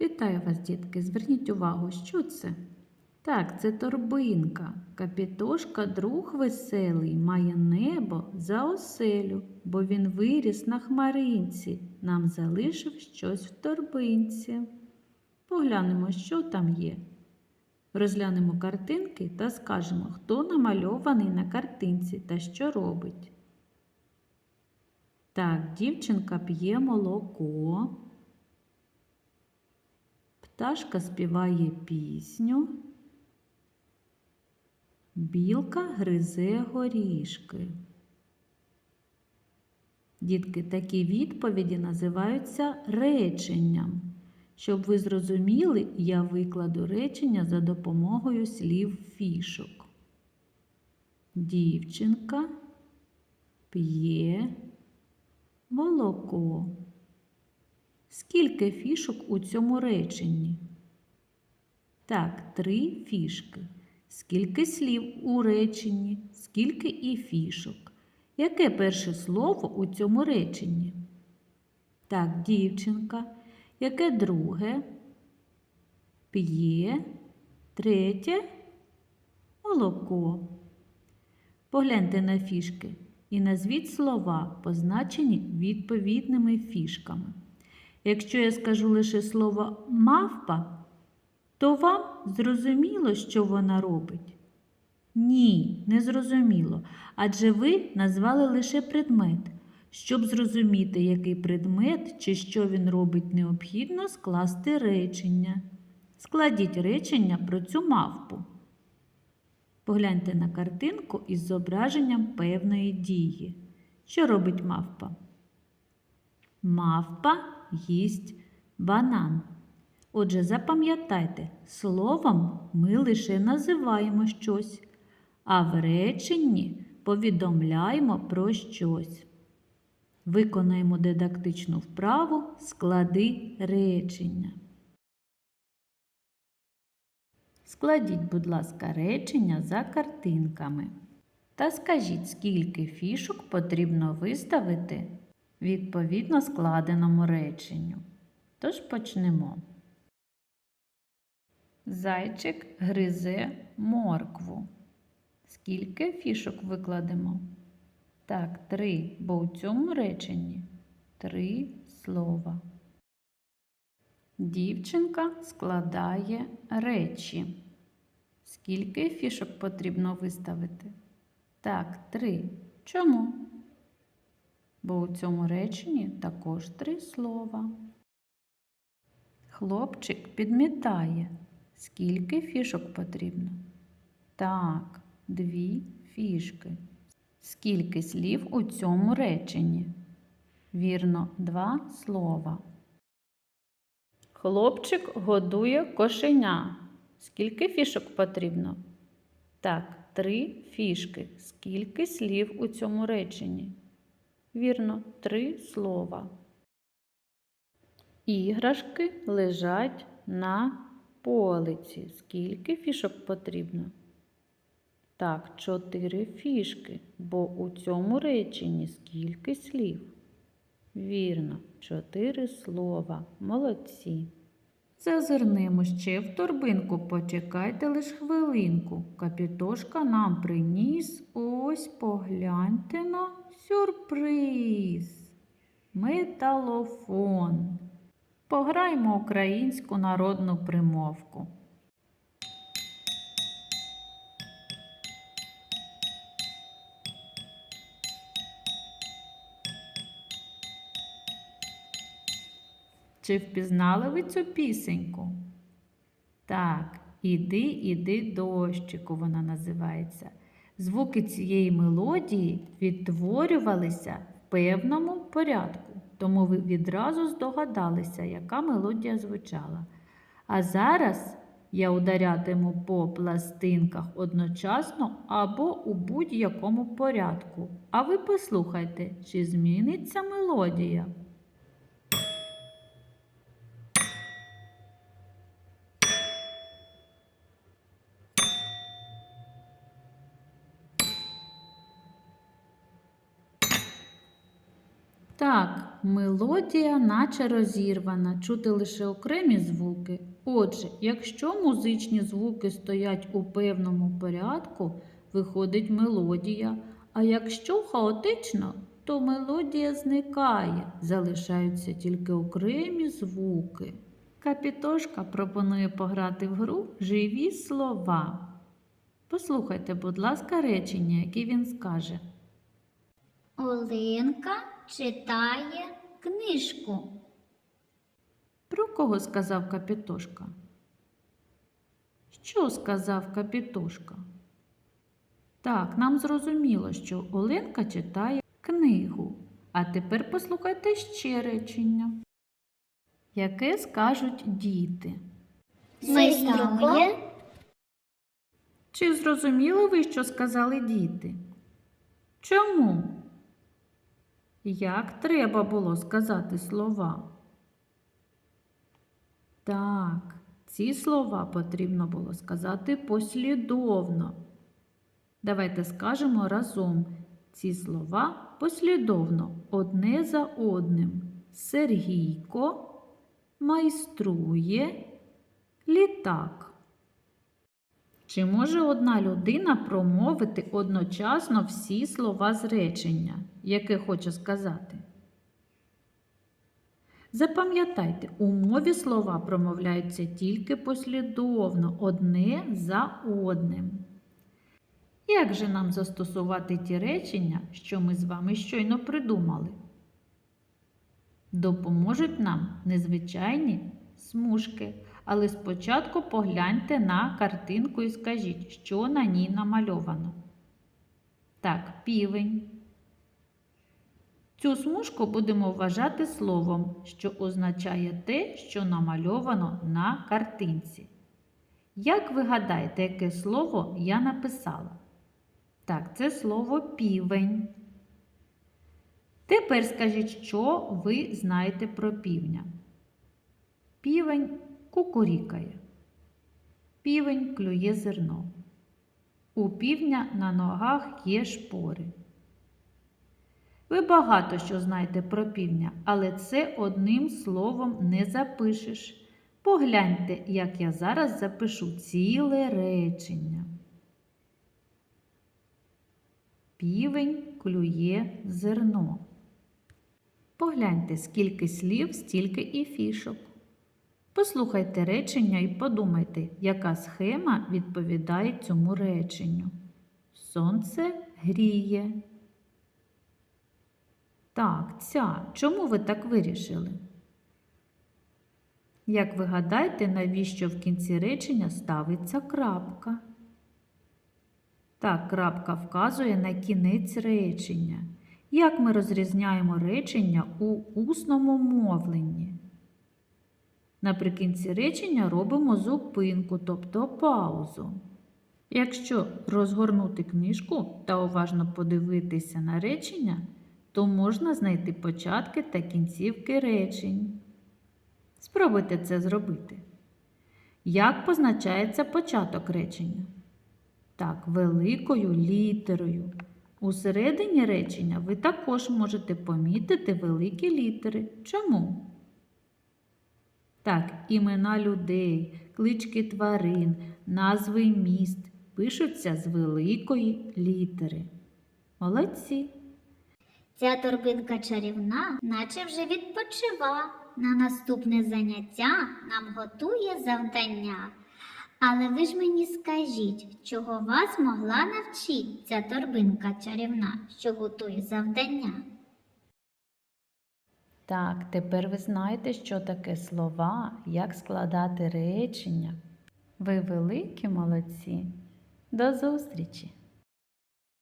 Вітаю вас, дітки! Зверніть увагу, що це? Так, це торбинка. Капітошка друг веселий, має небо за оселю, бо він виріс на хмаринці, нам залишив щось в торбинці. Поглянемо, що там є. Розглянемо картинки та скажемо, хто намальований на картинці та що робить. Так, дівчинка п'є молоко. Пташка співає пісню. Білка гризе горішки. Дітки, такі відповіді називаються реченням. Щоб ви зрозуміли, я викладу речення за допомогою слів фішок. Дівчинка п'є молоко. Скільки фішок у цьому реченні? Так, три фішки. Скільки слів у реченні, скільки і фішок. Яке перше слово у цьому реченні? Так, дівчинка. Яке друге? П'є. Третє молоко. Погляньте на фішки і назвіть слова, позначені відповідними фішками. Якщо я скажу лише слово мавпа, то вам зрозуміло, що вона робить? Ні, не зрозуміло. Адже ви назвали лише предмет. Щоб зрозуміти, який предмет чи що він робить, необхідно скласти речення. Складіть речення про цю мавпу. Погляньте на картинку із зображенням певної дії. Що робить мавпа? Мавпа їсть банан. Отже, запам'ятайте, словом ми лише називаємо щось, а в реченні повідомляємо про щось. Виконаємо дидактичну вправу склади речення. Складіть, будь ласка, речення за картинками. Та скажіть, скільки фішок потрібно виставити відповідно складеному реченню. Тож почнемо. Зайчик гризе моркву. Скільки фішок викладемо? Так, три, бо у цьому реченні три слова. Дівчинка складає речі. Скільки фішок потрібно виставити? Так, три. Чому? Бо у цьому реченні також три слова. Хлопчик підмітає. Скільки фішок потрібно? Так, дві фішки. Скільки слів у цьому реченні? Вірно, два слова. Хлопчик годує кошеня. Скільки фішок потрібно? Так, три фішки. Скільки слів у цьому реченні? Вірно, три слова. Іграшки лежать на полиці. Скільки фішок потрібно? Так, чотири фішки, бо у цьому реченні скільки слів? Вірно, чотири слова. Молодці. Зазирнемо ще в торбинку, почекайте лиш хвилинку. Капітошка нам приніс ось погляньте на сюрприз. Металофон. Пограймо українську народну примовку. Чи впізнали ви цю пісеньку? Так, іди, іди, дощику, вона називається. Звуки цієї мелодії відтворювалися в певному порядку, тому ви відразу здогадалися, яка мелодія звучала. А зараз я ударятиму по пластинках одночасно або у будь-якому порядку. А ви послухайте, чи зміниться мелодія. Так, мелодія наче розірвана, чути лише окремі звуки. Отже, якщо музичні звуки стоять у певному порядку, виходить мелодія, а якщо хаотично, то мелодія зникає, залишаються тільки окремі звуки. Капітошка пропонує пограти в гру живі слова. Послухайте, будь ласка, речення, які він скаже. Оленка читає книжку. Про кого сказав Капітошка? Що сказав Капітошка? Так, нам зрозуміло, що Оленка читає книгу. А тепер послухайте ще речення. Яке скажуть діти? Майструє Чи зрозуміли ви, що сказали діти? Чому? Як треба було сказати слова? Так, ці слова потрібно було сказати послідовно. Давайте скажемо разом ці слова послідовно, одне за одним. Сергійко майструє літак. Чи може одна людина промовити одночасно всі слова з речення, яке хоче сказати? Запам'ятайте, у мові слова промовляються тільки послідовно, одне за одним. Як же нам застосувати ті речення, що ми з вами щойно придумали? Допоможуть нам незвичайні смужки, але спочатку погляньте на картинку і скажіть, що на ній намальовано. Так, півень. Цю смужку будемо вважати словом, що означає те, що намальовано на картинці. Як ви гадаєте, яке слово я написала? Так, це слово півень. Тепер скажіть, що ви знаєте про півня. Півень кукурікає. Півень клює зерно. У півня на ногах є шпори. Ви багато що знаєте про півня, але це одним словом не запишеш. Погляньте, як я зараз запишу ціле речення. Півень клює зерно. Погляньте, скільки слів, стільки і фішок. Послухайте речення і подумайте, яка схема відповідає цьому реченню. Сонце гріє. Так, ця. Чому ви так вирішили? Як ви гадаєте, навіщо в кінці речення ставиться крапка? Так, крапка вказує на кінець речення. Як ми розрізняємо речення у усному мовленні? Наприкінці речення робимо зупинку, тобто паузу. Якщо розгорнути книжку та уважно подивитися на речення, то можна знайти початки та кінцівки речень. Спробуйте це зробити. Як позначається початок речення? Так, великою літерою. У середині речення ви також можете помітити великі літери. Чому? Так, імена людей, клички тварин, назви міст пишуться з великої літери. Молодці! Ця торбинка чарівна, наче вже відпочива. На наступне заняття нам готує завдання. Але ви ж мені скажіть, чого вас могла навчити ця торбинка чарівна, що готує завдання? Так, тепер ви знаєте, що таке слова, як складати речення. Ви великі молодці. До зустрічі!